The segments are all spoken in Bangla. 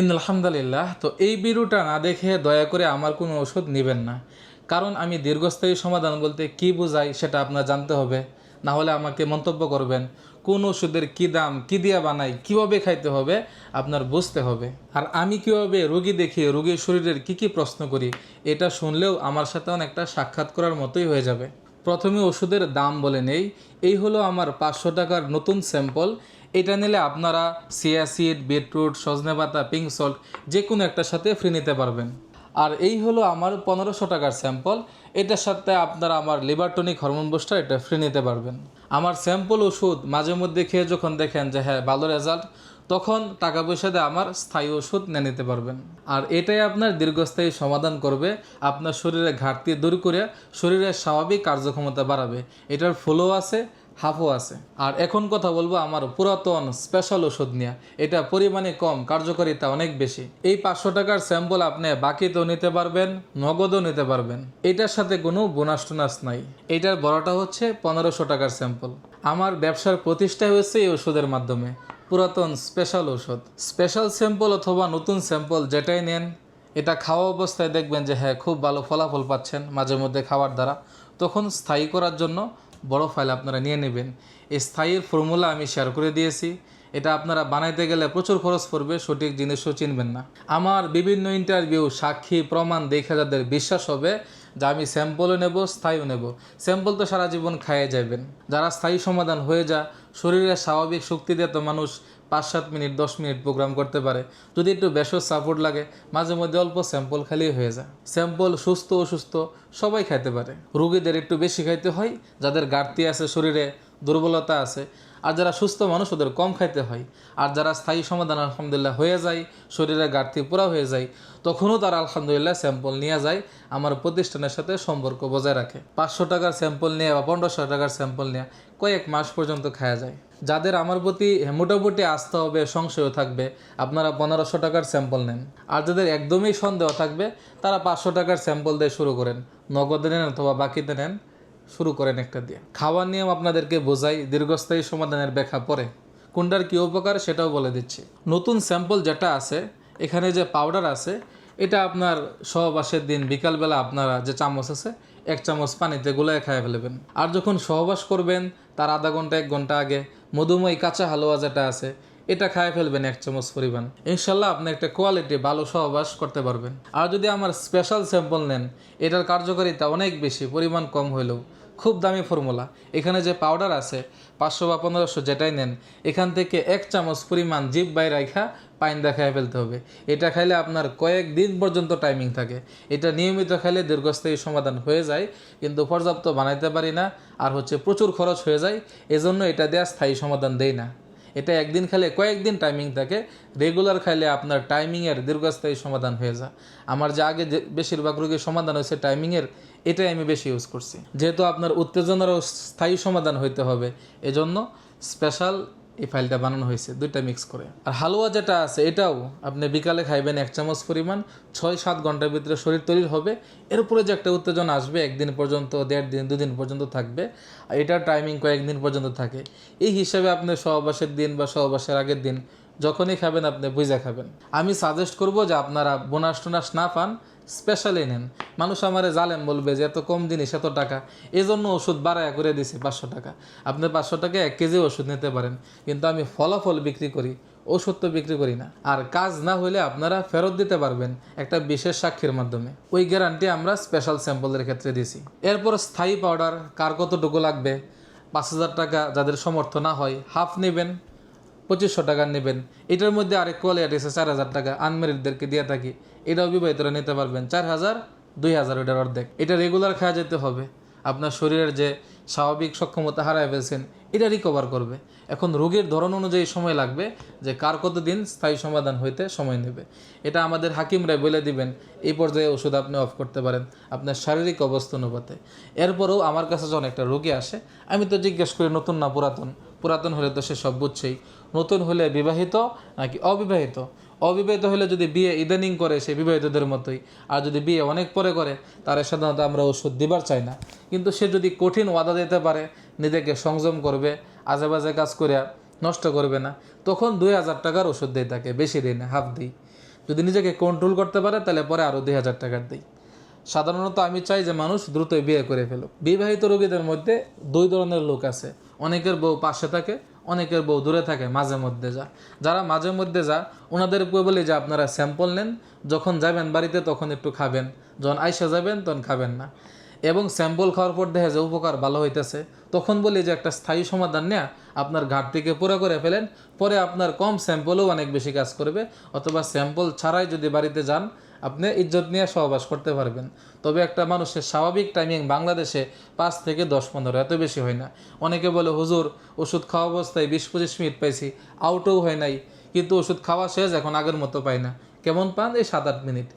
ইন আলহামদুলিল্লাহ, তো এই বিরুটা না দেখে দয়া করে আমার কোনো ওষুধ নেবেন না। কারণ আমি দীর্ঘস্থায়ী সমাধান বলতে কি বোঝাই সেটা আপনার জানতে হবে। না হলে আমাকে মন্তব্য করবেন, কোন ওষুধের কী দাম, কী দিয়া বানাই, কীভাবে খাইতে হবে, আপনার বুঝতে হবে। আর আমি কীভাবে রোগী দেখি, রোগীর শরীরের কি কি প্রশ্ন করি, এটা শুনলেও আমার সাথে অনেকটা সাক্ষাৎ করার মতোই হয়ে যাবে। প্রথমে ওষুধের দাম বলে নেই। এই হলো আমার পাঁচশো টাকার নতুন স্যাম্পল। এটা নিলে আপনারা সিয়াসিড বিটরুট, সজনে পাতা, পিঙ্ক সল্ট যে কোনো একটার সাথে ফ্রি নিতে পারবেন। আর এই হলো আমার পনেরোশো টাকার স্যাম্পল। এটার সাথে আপনারা আমার লিভারটনিক হরমোন বুস্টার এটা ফ্রি নিতে পারবেন। আমার স্যাম্পল ওষুধ মাঝে মধ্যে খেয়ে যখন দেখেন যে হ্যাঁ ভালো রেজাল্ট তখন টাকা পয়সা দিয়ে আমার স্থায়ী ওষুধ নিয়ে নিতে পারবেন। আর এটাই আপনার দীর্ঘস্থায়ী সমাধান করবে, আপনার শরীরে ঘাটতি দূর করে শরীরের স্বাভাবিক কার্যক্ষমতা বাড়াবে। এটার ফুলও আছে, হাফও আছে। আর এখন কথা বলব আমার পুরাতন স্পেশাল ওষুধ নিয়ে। এটা পরিমাণে কম, কার্যকারিতা অনেক বেশি। এই পাঁচশো টাকার স্যাম্পল আপনি বাকিতেও নিতে পারবেন, নগদও নিতে পারবেন। এটার সাথে কোনো বোনাস টোনাস নাই। এটার বড়টা হচ্ছে পনেরোশো টাকার স্যাম্পল আমার ব্যবসার প্রতিষ্ঠা হয়েছে এই ওষুধের মাধ্যমে। পুরাতন স্পেশাল ওষুধ স্পেশাল স্যাম্পল অথবা নতুন স্যাম্পল যেটাই নেন, এটা খাওয়া অবস্থায় দেখবেন যে হ্যাঁ খুব ভালো ফলাফল পাচ্ছেন মাঝে মধ্যে খাওয়ার দ্বারা। তখন স্থায়ী করার জন্য বড় ফাইল আপনারা নিয়ে নেবেন। এই স্থায়ীর ফর্মুলা আমি শেয়ার করে দিয়েছি। এটা আপনারা বানাইতে গেলে প্রচুর খরচ পড়বে, সঠিক জিনিসও চিনবেন না। আমার বিভিন্ন ইন্টারভিউ সাক্ষী, প্রমাণ দেখে যাদের বিশ্বাস হবে যে আমি স্যাম্পলও নেব, স্থায়ীও নেব। স্যাম্পল তো সারা জীবন খাইয়ে যাবেন যারা স্থায়ী সমাধান হয়ে যা শরীরের স্বাভাবিক শক্তি দিয়ে তো মানুষ পাঁচ সাত মিনিট, দশ মিনিট প্রোগ্রাম করতে পারে। যদি একটু বেশ সাপোর্ট লাগে, মাঝে মধ্যে অল্প স্যাম্পল খালি হয়ে যায়। স্যাম্পল সুস্থ, অসুস্থ সবাই খাইতে পারে। রুগীদের একটু বেশি খাইতে হয়, যাদের ঘাটতি আছে শরীরে দুর্বলতা আছে। আর যারা সুস্থ মানুষ, ওদের কম খাইতে হয়। আর যারা স্থায়ী সমাধান, আলহামদুলিল্লাহ, হয়ে যায় শরীরে ঘাটতি পুরা হয়ে যায়, তখনও তারা আলহামদুলিল্লাহ স্যাম্পল নিয়ে যায়, আমার প্রতিষ্ঠানের সাথে সম্পর্ক বজায় রাখে। পাঁচশো টাকার স্যাম্পল নিয়ে বা পনেরোশো টাকার স্যাম্পল নিয়ে কয়েক মাস পর্যন্ত খাওয়া যায়। যাদের আমার প্রতি মোটামুটি আসতে হবে, সংশয় থাকবে, আপনারা পনেরোশো টাকার স্যাম্পল নেন। আর যাদের একদমই সন্দেহ থাকবে, তারা পাঁচশো টাকার স্যাম্পল দিয়ে শুরু করেন। নগদে নেন অথবা বাকিতে নেন। শুরু করেন একটা দিয়ে। খাওয়ার নিয়ম আপনাদেরকে বোঝাই, দীর্ঘস্থায়ী সমাধানের ব্যাখ্যা পরে। কোনটার কী উপকার সেটাও বলে দিচ্ছি। নতুন স্যাম্পল যেটা আছে, এখানে যে পাউডার আছে, এটা আপনার সহবাসের দিন, বিকালবেলা আপনারা যে চামচ আছে, এক চামচ পানিতে গুলায় খাইয়ে ফেলবেন। আর যখন সহবাস করবেন, তার আধা ঘণ্টা, এক ঘণ্টা আগে, মধুময় কাঁচা হালুয়া যেটা আছে এটা খায় ফেলবেন এক চামচ পরিমাণ। ইনশাল্লাহ আপনি একটা কোয়ালিটি ভালো সহবাস করতে পারবেন। আর যদি আমার স্পেশাল স্যাম্পল নেন, এটার কার্যকারিতা অনেক বেশি, পরিমাণ কম হইলেও। খুব দামি ফর্মুলা এখানে যে পাউডার আছে, পাঁচশো বা পনেরোশো যেটাই নেন, এখান থেকে এক চামচ পরিমাণ জিপ বাই রাখা পাইন দেখায় ফেলতে হবে। এটা খাইলে আপনার কয়েক দিন পর্যন্ত টাইমিং থাকে। এটা নিয়মিত খাইলে দীর্ঘস্থায়ী সমাধান হয়ে যায়, কিন্তু পর্যাপ্ত বানাইতে পারি না, আর হচ্ছে প্রচুর খরচ হয়ে যায়, এজন্য এটা দেওয়া স্থায়ী সমাধান দেই না। এটা একদিন খেলে কয়েকদিন টাইমিং থাকে রেগুলার খাইলে আপনার টাইমিংয়ের দীর্ঘস্থায়ী সমাধান হয়ে যায়। আমার যে আগে যে বেশিরভাগ রোগের সমাধান হয়েছে টাইমিংয়ের এটাই আমি বেশি ইউজ করছি। যেহেতু আপনার উত্তেজনারও স্থায়ী সমাধান হইতে হবে, এজন্য স্পেশাল এই ফাইলটা বানানো হয়েছে, দুইটা মিক্স করে। আর হালুয়া যেটা আছে, এটাও আপনি বিকালে খাইবেন এক চামচ পরিমাণ, ছয় সাত ঘণ্টার ভিতরে শরীর তৈরি হবে। এরপরে যে একটা উত্তেজনা আসবে, একদিন পর্যন্ত, দেড় দিন, দুদিন পর্যন্ত থাকবে। আর এটার টাইমিং কয়েকদিন পর্যন্ত থাকে। এই হিসাবে আপনি সহবাসের দিন বা সহবাসের আগের দিন যখনই খাবেন, আপনি বুঝে খাবেন। আমি সাজেস্ট করব যে আপনারা বোনাস টোনাস না পান স্পেশালি নেন। মানুষ আমারে জালেম বলবে যে, এত কম জিনিস, এত টাকা। এই জন্য ওষুধ বাড়ায় করে দিছি, পাঁচশো টাকা। আপনি পাঁচশো টাকা এক কেজি ওষুধ নিতে পারেন, কিন্তু আমি ফলাফল বিক্রি করি, ওষুধ তো বিক্রি করি না। আর কাজ না হলে আপনারা ফেরত দিতে পারবেন একটা বিশেষ সাক্ষীর মাধ্যমে। ওই গ্যারান্টি আমরা স্পেশাল স্যাম্পলের ক্ষেত্রে দিছি। এরপর স্থায়ী পাউডার কার কতটুকু লাগবে, পাঁচ হাজার টাকা যাদের সমর্থ না হয় হাফ নেবেন, পঁচিশশো টাকা নেবেন। এটার মধ্যে আরেক কোয়ালিটি আছে, চার হাজার টাকা। আনমেরিটদেরকে দিয়ে থাকি। এটাও বিবাহিতরা নিতে পারবেন, চার হাজার দুই হাজার ওইটার অর্ধেক। এটা রেগুলার খাওয়া যেতে হবে। আপনার শরীরের যে স্বাভাবিক সক্ষমতা হারায় ফেলছেন, এটা রিকভার করবে। এখন রোগের ধরন অনুযায়ী সময় লাগবে যে কার কতদিন স্থায়ী সমাধান হইতে সময় নেবে। এটা আমাদের হাকিমরা বলে দিবেন, এই পর্যায়ে ওষুধ আপনি অফ করতে পারেন আপনার শারীরিক অবস্থা অনুপাতে এরপরেও আমার কাছে যখন একটা রোগী আসে, আমি তো জিজ্ঞেস করি, নতুন না পুরাতন? পুরাতন হলে তো সে সব বুঝছেই। নতুন হলে বিবাহিত নাকি অবিবাহিত? অবিবাহিত হলে যদি বিয়ে ইদানিং করে সে বিবাহিতদের মতোই, আর যদি বিয়ে অনেক পরে করে, তার সাধারণত আমরা ওষুধ দিবার চাই না। কিন্তু সে যদি কঠিন ওয়াদা দিতে পারে, নিজেকে সংযম করবে আজে বাজে কাজ করে নষ্ট করবে না, তখন দুই হাজার টাকার ওষুধ দিয়ে থাকে বেশি দিই না হাফ দিই। যদি নিজেকে কন্ট্রোল করতে পারে, তাহলে পরে আরও দুই হাজার টাকার দিই। সাধারণত আমি চাই যে মানুষ দ্রুতই বিয়ে করে ফেলুক। বিবাহিত রোগীদের মধ্যে দুই ধরনের লোক আছে। অনেকের বউ পাশে থাকে অনেকের বউ দূরে থাকে, মাঝে মধ্যে যা যারা মাঝে মধ্যে যা ওনাদের বলি যে, আপনারা স্যাম্পল নেন, যখন যাবেন বাড়িতে তখন একটু খাবেন। যখন আইসা যাবেন, তখন খাবেন না। এবং স্যাম্পল খাওয়ার পর দেখে যে, উপকার ভালো হইতেছে। তখন বলি যে, একটা স্থায়ী সমাধান নেয়া, আপনার ঘাটতিকে পুরো করে ফেলেন। পরে আপনার কম স্যাম্পলও অনেক বেশি কাজ করবে। অথবা স্যাম্পল ছাড়াই যদি বাড়িতে যান আপনি ইজ্জত নিয়ে সহবাস করতে পারবেন। তবে একটা মানুষের স্বাভাবিক টাইমিং বাংলাদেশে পাঁচ থেকে দশ পনেরো, এত বেশি হয় না। অনেকে বলে, হুজুর, ওষুধ খাওয়া অবস্থায় বিশ পঁচিশ মিনিট পাইছি আউটও হয় নাই। কিন্তু ওষুধ খাওয়া শেষ, এখন আগের মতো পাই না। কেমন পান এই সাত আট মিনিট?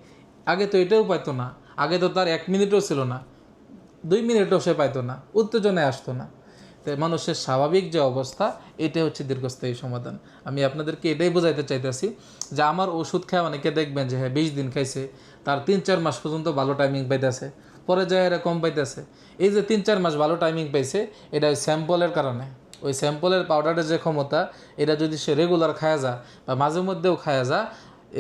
আগে তো এটাও পাইতো না। আগে তো তার এক মিনিটও ছিল না। দুই মিনিটও সে পাইতো না। উত্তেজনায় আসতো না। তাই মানুষের স্বাভাবিক যে অবস্থা, এটাই হচ্ছে দীর্ঘস্থায়ী সমাধান। আমি আপনাদেরকে এটাই বোঝাইতে চাইতেছি যে আমার ওষুধ খায় অনেকে দেখবেন যে হ্যাঁ বিশ দিন খাইছে, তার তিন চার মাস পর্যন্ত ভালো টাইমিং পাইতেছে, পরে যায় এরা কম পাইতেছে। এই যে তিন চার মাস ভালো টাইমিং পাইছে, এটা ওই স্যাম্পলের কারণে। ওই স্যাম্পলের পাউডারের যে ক্ষমতা, এটা যদি সে রেগুলার খায়া যা বা মাঝে মধ্যেও খায়া যা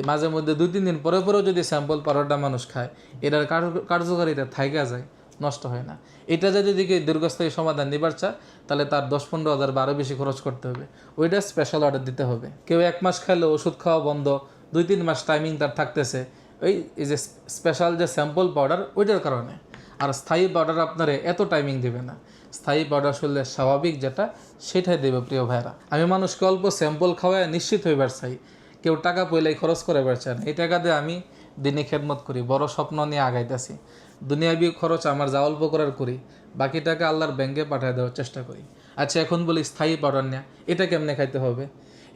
মাঝে মধ্যে দুই তিন দিন পরে পরেও যদি স্যাম্পল পাউডারটা মানুষ খায়, এটার কার্য- কার্যকারিতা থাইকা যায়। নষ্ট হয় না। এটা যদি দিকে দীর্ঘস্থায়ী সমাধান নিবার চা, তাহলে তার দশ পনেরো হাজার বারো বেশি খরচ করতে হবে। ওইটা স্পেশাল অর্ডার দিতে হবে। কেউ এক মাস খাইলে ওষুধ খাওয়া বন্ধ, দুই তিন মাস টাইমিং তার থাকতেছে। ওই যে স্পেশাল যে স্যাম্পল পাউডার ওইটার কারণে। আর স্থায়ী পাউডার আপনারে এত টাইমিং দেবে না। স্থায়ী পাউডার শুনলে স্বাভাবিক যেটা, সেটাই দেবে প্রিয় ভাইরা আমি মানুষকে অল্প স্যাম্পল খাওয়ায় নিশ্চিত হইবার চাই। কেউ টাকা পয়লাই খরচ করে বেড়াচ্ছে না। এই টাকা দিয়ে আমি দিনে খেদমত করি, বড় স্বপ্ন নিয়ে আগাইতেছি। দুনিয়াবি খরচ আমার যা অল্প করার করি, বাকি টাকা আল্লাহর ব্যাংকে পাঠিয়ে দেওয়ার চেষ্টা করি। আচ্ছা এখন বলি স্থায়ী পাউডার নেওয়া এটা কেমনে খাইতে হবে?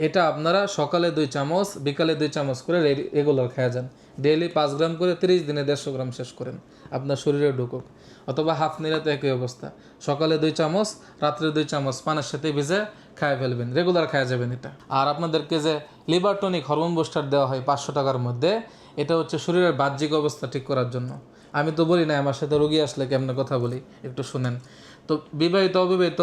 এটা আপনারা সকালে দুই চামচ, বিকালে দুই চামচ করে রেগুলার খেয়ে যান। ডেইলি পাঁচ গ্রাম করে তিরিশ দিনে দেড়শো গ্রাম শেষ করেন, আপনার শরীরে ঢুকুক। অথবা হাফ নিলে তো একই অবস্থা, সকালে দুই চামচ, রাত্রে দুই চামচ পানের সাথে ভিজে খায় ফেলবেন রেগুলার খাওয়া যাবেন এটা। আর আপনাদেরকে যে লিভার টনিক হরমোন বুস্টার দেওয়া হয় পাঁচশো টাকার মধ্যে, এটা হচ্ছে শরীরের বাহ্যিক অবস্থা ঠিক করার জন্য। আমি তো বলি না আমার সাথে রোগী আসলে কেমনে কথা বলি? একটু শুনেন। তো বিবাহিত, অবিবাহিত,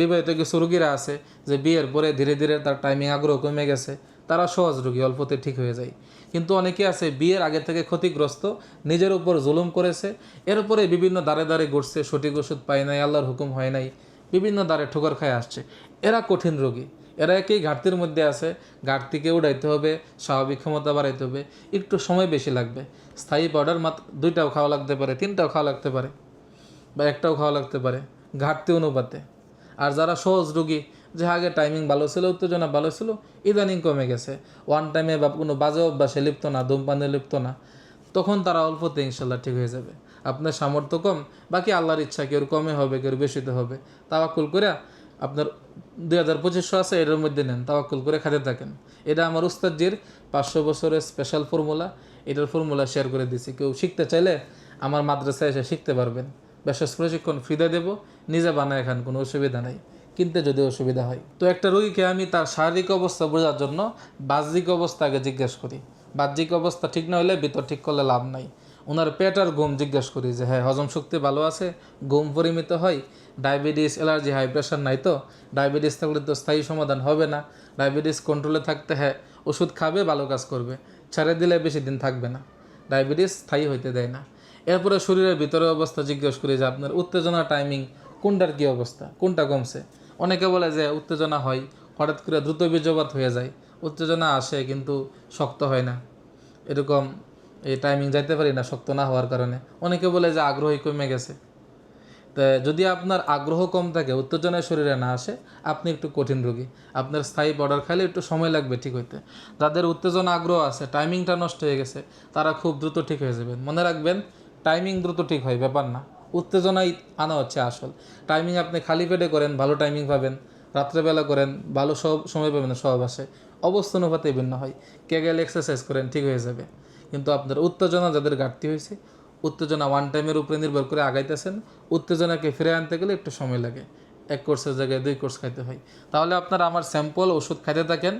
বিবাহিত কিছু রুগীরা আছে যে বিয়ের পরে ধীরে ধীরে তার টাইমিং আগ্রহ কমে গেছে, তারা সহজ রোগী, অল্পতে ঠিক হয়ে যায়। কিন্তু অনেকে আছে বিয়ের আগে থেকে ক্ষতিগ্রস্ত, নিজের উপর জুলুম করেছে, এর উপরে বিভিন্ন দাঁড়ে দাঁড়ে ঘুরছে, সঠিক ওষুধ পায় নাই, আল্লাহর হুকুম হয় নাই, বিভিন্ন দ্বারে ঠোকর খায় আসছে। এরা কঠিন রোগী। এরা একই ঘাটতির মধ্যে আছে। ঘাটতিকে উড়াইতে হবে, স্বাভাবিক ক্ষমতা বাড়াইতে হবে, একটু সময় বেশি লাগবে। স্থায়ী পাউডার মাত্র দুইটাও খাওয়া লাগতে পারে, তিনটাও খাওয়া লাগতে পারে বা একটাও খাওয়া লাগতে পারে, ঘাটতি অনুপাতে। আর যারা সহজ রুগী, যে আগে টাইমিং ভালো ছিল, উত্তেজনা ভালো ছিল, ইদানিং কমে গেছে। ওয়ান টাইমে বা কোনো বাজে অভ্যাসে লিপ্ত না, ধূমপানে লিপ্ত না, তখন তারা অল্পতে ইনশাল্লাহ ঠিক হয়ে যাবে। আপনার সামর্থ্য কম, বাকি আল্লাহর ইচ্ছা কেউ কমে হবে কেউ বেশিতে হবে? তাওয়াক্কুল করে আপনার দুই হাজার পঁচিশশো আছে, এটার মধ্যে নেন, তাওয়াক্কুল করে খাতে থাকেন। এটা আমার উস্তাদজির পাঁচশো বছরের স্পেশাল ফর্মুলা এটার ফর্মুলা শেয়ার করে দিছি কেউ শিখতে চাইলে আমার মাদ্রাসায় এসে শিখতে পারবেন। বিশেষ প্রশিক্ষণ ফ্রিতে দেবো, নিজে বানায় খান, কোনো অসুবিধা নাই। কিনতে যদি অসুবিধা হয়। তো একটা রোগীকে আমি তার শারীরিক অবস্থা বোঝার জন্য বাহ্যিক অবস্থা আগে জিজ্ঞেস করি। বাহ্যিক অবস্থা ঠিক না হলে ভিতর ঠিক করলে লাভ নাই। ওনার পেট আর ঘুম জিজ্ঞেস করি যে হ্যাঁ হজম শক্তি ভালো আছে? ঘুম পরিমিত হয়? ডায়াবেটিস, অ্যালার্জি, হাই প্রেশার নাই তো? ডায়াবেটিস থাকলে তো স্থায়ী সমাধান হবে না। ডায়াবেটিস কন্ট্রোলে থাকতে হ্যাঁ ওষুধ খাবে, ভালো কাজ করবে। ছেড়ে দিলে বেশি দিন থাকবে না। ডায়াবেটিস স্থায়ী হইতে দেয় না। এরপরে শরীরের ভিতরে অবস্থা জিজ্ঞেস করি যে, আপনার উত্তেজনা টাইমিং কোনটার কী অবস্থা? কোনটা কমছে? অনেকে বলে যে, উত্তেজনা হয়, হঠাৎ করে দ্রুত বীর্যপাত হয়ে যায়। উত্তেজনা আসে কিন্তু শক্ত হয় না। এরকম এই টাইমিং যাইতে পারি না, শক্ত না হওয়ার কারণে। অনেকে বলে যে আগ্রহই কমে গেছে। তা যদি আপনার আগ্রহ কম থাকে, উত্তেজনায় শরীরে না আসে, আপনি একটু কঠিন রোগী। আপনার স্থায়ী বর্ডার খাইলে একটু সময় লাগবে ঠিক হইতে। যাদের উত্তেজনা, আগ্রহ আছে টাইমিংটা নষ্ট হয়ে গেছে, তারা খুব দ্রুত ঠিক হয়ে যাবেন। মনে রাখবেন টাইমিং দ্রুত ঠিক হয়, ব্যাপার না। উত্তেজনাই আনা হচ্ছে আসল। টাইমিং আপনি খালি পেটে করেন, ভালো টাইমিং পাবেন। রাত্রেবেলা করেন, ভালো সব সময় পাবেন সহবাসে অবস্থা অনুপাতে ভিন্ন হয়। কে গেলে এক্সারসাইজ করেন, ঠিক হয়ে যাবে। কিন্তু আপনার উত্তেজনা যাদের ঘাটতি হয়েছে, উত্তেজনা ওয়ান টাইমের উপরে নির্ভর করে আগাইতেছেন, উত্তেজনাকে ফিরে আনতে গেলে একটু সময় লাগে। এক কোর্সের জায়গায় দুই কোর্স খাইতে হয়। তাহলে আপনারা আমার স্যাম্পল ওষুধ খাইতে থাকেন,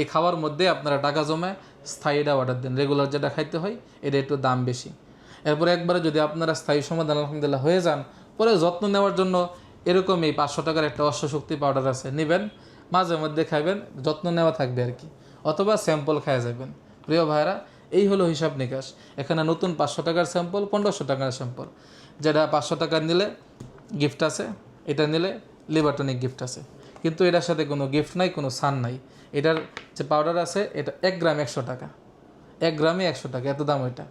এই খাওয়ার মধ্যে আপনারা টাকা জমায় স্থায়ীটা অর্ডার দেন। রেগুলার যেটা খাইতে হয়, এটা একটু দাম বেশি। এরপরে একবারে যদি আপনারা স্থায়ী সমাধান, আলহামদুলিল্লাহ, হয়ে যান, পরে যত্ন নেওয়ার জন্য এরকম এই পাঁচশো টাকার একটা অশ্বশক্তি পাউডার আছে, নেবেন, মাঝে মধ্যে খাইবেন, যত্ন নেওয়া থাকবে আর কি। অথবা স্যাম্পল খাওয়া যাবেন। প্রিয় ভাইরা এই হলো হিসাব নিকাশ। এখানে নতুন পাঁচশো টাকার স্যাম্পল পনেরোশো টাকার স্যাম্পল যেটা পাঁচশো টাকার নিলে গিফট আছে, এটা নিলে লিবারটনিক গিফট আছে। কিন্তু এটার সাথে কোনো গিফট নাই, কোনো সান নাই। এটার যে পাউডার আছে, এটা এক গ্রাম একশো টাকা। এক গ্রামে একশো টাকা, এত দাম ওইটা।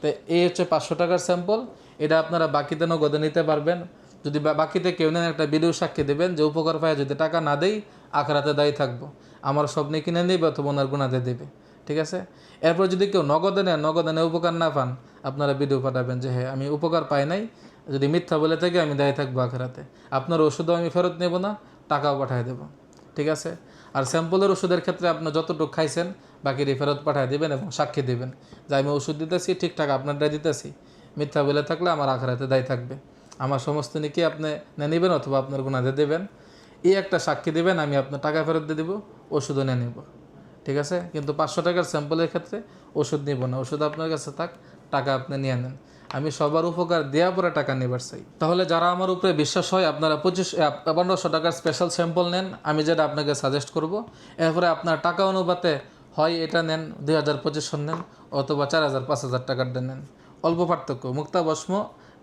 তো এই হচ্ছে পাঁচশো টাকার স্যাম্পল এটা আপনারা বাকিতে নগদে নিতে পারবেন। যদি বাকিতে কেউ নেন একটা ভিডিও সাক্ষী দেবেন যে উপকার পায় যদি টাকা না দেই, আখরাতে দায়ী থাকব। আমার স্বপ্নে কিনে নেবে অথবা ওনার গুণাতে দেবে। ঠিক আছে? এরপর যদি কেউ নগদে নেন নগদে নেয়, উপকার না পান, আপনারা ভিডিও পাঠাবেন যে হ্যাঁ আমি উপকার পাই নাই। যদি মিথ্যা বলে থেকে, আমি দায়ী থাকব আখরাতে। আপনার ওষুধও আমি ফেরত নেব না, টাকাও পাঠিয়ে দেবো। ঠিক আছে? আর স্যাম্পলের ওষুধের ক্ষেত্রে আপনি যতটুকু খাইছেন, বাকিটি ফেরত পাঠিয়ে দেবেন এবং সাক্ষী দেবেন যে, আমি ওষুধ দিতেছি, ঠিকঠাক আপনারটা দিতেছি। মিথ্যা বলে থাকলে আমার আখড়াতে দায়ী থাকবে। আমার সমস্ত নিকে আপনি নিয়ে নেবেন অথবা আপনার গুণাতে দেবেন। এই একটা সাক্ষী দেবেন, আমি আপনার টাকা ফেরত দিয়ে দেবো, ওষুধও নিয়ে নেব। ঠিক আছে? কিন্তু পাঁচশো টাকার স্যাম্পলের ক্ষেত্রে ওষুধ নিব না। ওষুধ আপনার কাছে থাক, টাকা আপনি নিয়ে নেন। আমি সবার উপকার দেওয়া পরে টাকা নেবার চাই। তাহলে যারা আমার উপরে বিশ্বাস হয়, আপনারা পঁচিশ পনেরোশো টাকার স্পেশাল স্যাম্পল নেন। আমি যেটা আপনাকে সাজেস্ট করব, এরপরে আপনার টাকা অনুপাতে হয় এটা নেন, দুই হাজার পঁচিশশো নেন অথবা চার হাজার, পাঁচ হাজার টাকারটা নেন। অল্প পার্থক্য। মুক্তা ভস্ম,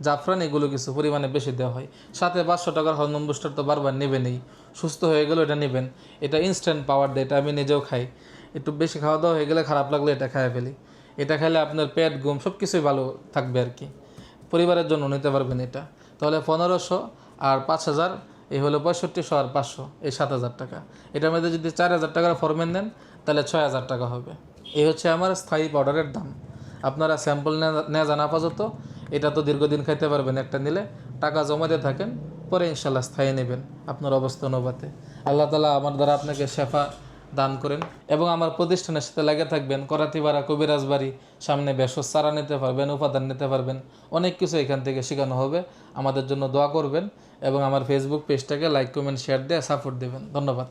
জাফরান, এগুলো কিছু পরিমাণে বেশি দেওয়া হয়। সাথে পাঁচশো টাকার হরমোন বুস্টার তো বারবার নেবেনই। সুস্থ হয়ে গেলে এটা নেবেন। এটা ইনস্ট্যান্ট পাওয়ার দেয়, এটা আমি নিজেও খাই। একটু বেশি খাওয়া দাওয়া হয়ে গেলে খারাপ লাগলে এটা খাইয়ে ফেলি। এটা খাইলে আপনার পেট, ঘুম সব কিছুই ভালো থাকবে আর কি। পরিবারের জন্য নিতে পারবেন এটা। তাহলে পনেরোশো আর পাঁচ হাজার, এই হলো পঁয়ষট্টিশো আর পাঁচশো, এই সাত হাজার টাকা। এটার মধ্যে যদি চার হাজার টাকার ফরমেন নেন, তাহলে ছয় হাজার টাকা হবে। এই হচ্ছে আমার স্থায়ী পাউডারের দাম। আপনারা স্যাম্পল নেওয়া জানা আপাতত, এটা তো দীর্ঘদিন খাইতে পারবেন একটা নিলে। টাকা জমা দিয়ে থাকেন, পরে ইনশাল্লাহ স্থায়ী নেবেন আপনার অবস্থা অনুপাতে। আল্লাহ তালা আমার দ্বারা আপনাকে শেফা দান করেন এবং আমার প্রতিষ্ঠানের সাথে লাগে থাকবেন। করাতিপাড়া কবিরাজ বাড়ি সামনে বেসর চারা নিতে পারবেন, উপাদান নিতে পারবেন। অনেক কিছু এখান থেকে শেখানো হবে। আমাদের জন্য দোয়া করবেন এবং আমার ফেসবুক পেজটাকে লাইক কমেন্ট শেয়ার দিয়ে সাপোর্ট দেবেন। ধন্যবাদ।